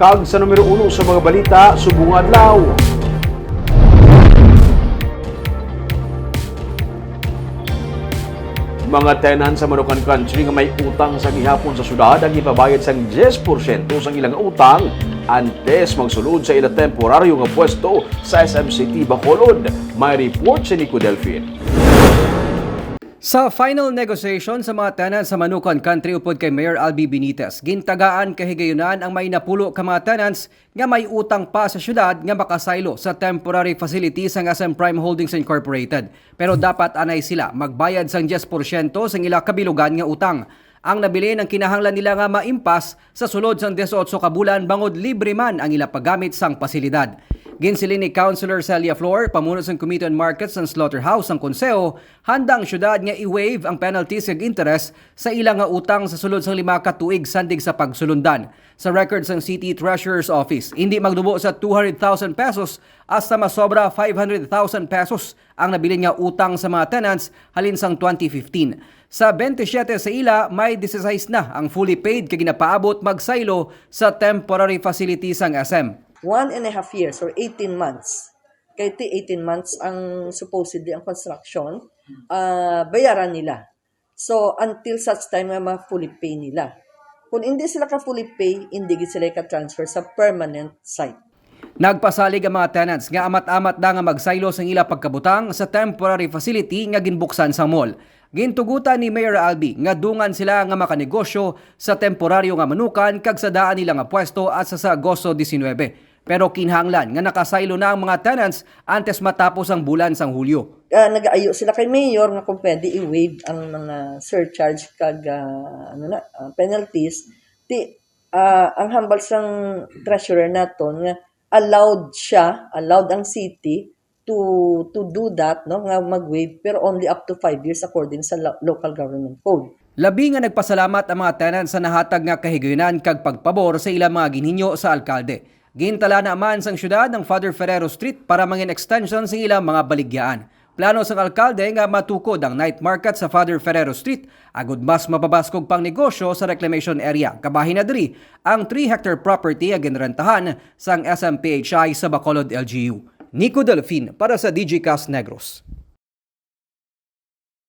Kag sa numero uno sa mga balita, subong adlaw. Mga tenan sa Manukan Country nga may utang sa gihapon sa syudad ang ipabayad sang 10% sa ilang utang antes magsulod sa ilang temporaryo nga pwesto sa SMCT Bacolod. May report si Nico Delfin. Sa final negotiation sa mga tenants sa Manukan Country upod kay Mayor Albi Benitez, gintagaan kahigayunan ang may napulo ka mga tenants nga may utang pa sa syudad nga makasaylo sa temporary facilities ng SM Prime Holdings Incorporated. Pero dapat anay sila magbayad sang 10% sa ila kabilugan nga utang. Ang nabili ng kinahanglan nila nga maimpas sa sulod sang 18 ka bulan bangod libre man ang ila paggamit sang pasilidad. Ginsili ni Councilor Celia Flor, pamuno sa Committee on Markets and Slaughterhouse ang Konseo, handa ang syudad nga i-waive ang penalties ug interest sa ilang nga utang sa sulod sang lima ka tuig sandig sa pagsulundan. Sa records ng City Treasurer's Office, hindi magdubo sa 200,000 pesos hasta masobra 500,000 pesos ang nabilin nga utang sa mga tenants halin sang 2015. Sa 27 sa ila, may 16 na ang fully paid kay ginapaabot magsaylo sa temporary facilities ang SM. One and a half years or 18 months. Kaya ti 18 months ang supposedly ang construction, ah, bayaran nila. So, until such time nga ma-fully pay nila. Kung hindi sila ka-fully pay, hindi sila ka-transfer sa permanent site. Nagpasalig ang mga tenants nga amat-amat na nga magsaylo sa ila pagkabutang sa temporary facility nga ginbuksan sa mall. Gintugutan ni Mayor Albi nga dungan sila nga makanegosyo sa temporaryo nga manukan kag sa daan nila nga pwesto at sa sa Agosto 19. Pero kinhanglan nga nakasaylo na ang mga tenants antes matapos ang bulan sang Hulyo. Ah, nag-aayo sila kay mayor nga kung pwede i-waive ang mga surcharge kag ah, ano na, ah, penalties. Ti, ah, ang hambal sang treasurer naton nga allowed siya, allowed ang city to to do that no nga mag-waive pero only up to 5 years according sa lo- local government code. Labi nga nagpasalamat ang mga tenants sa nahatag nga kahigayunan kag pagpabor sa ilang mga ginhinyo sa alkalde. Gintala na man sang syudad ng Father Ferrero Street para mangin extension sa ilang mga baligyaan. Plano sang alkalde nga matukod ang night market sa Father Ferrero Street agud mas mababaskog pang negosyo sa reclamation area. Kabahin na diri ang 3 hectare property ang ginrentahan sang SMPHI sa Bacolod LGU. Nico Delfin para sa DG Negros.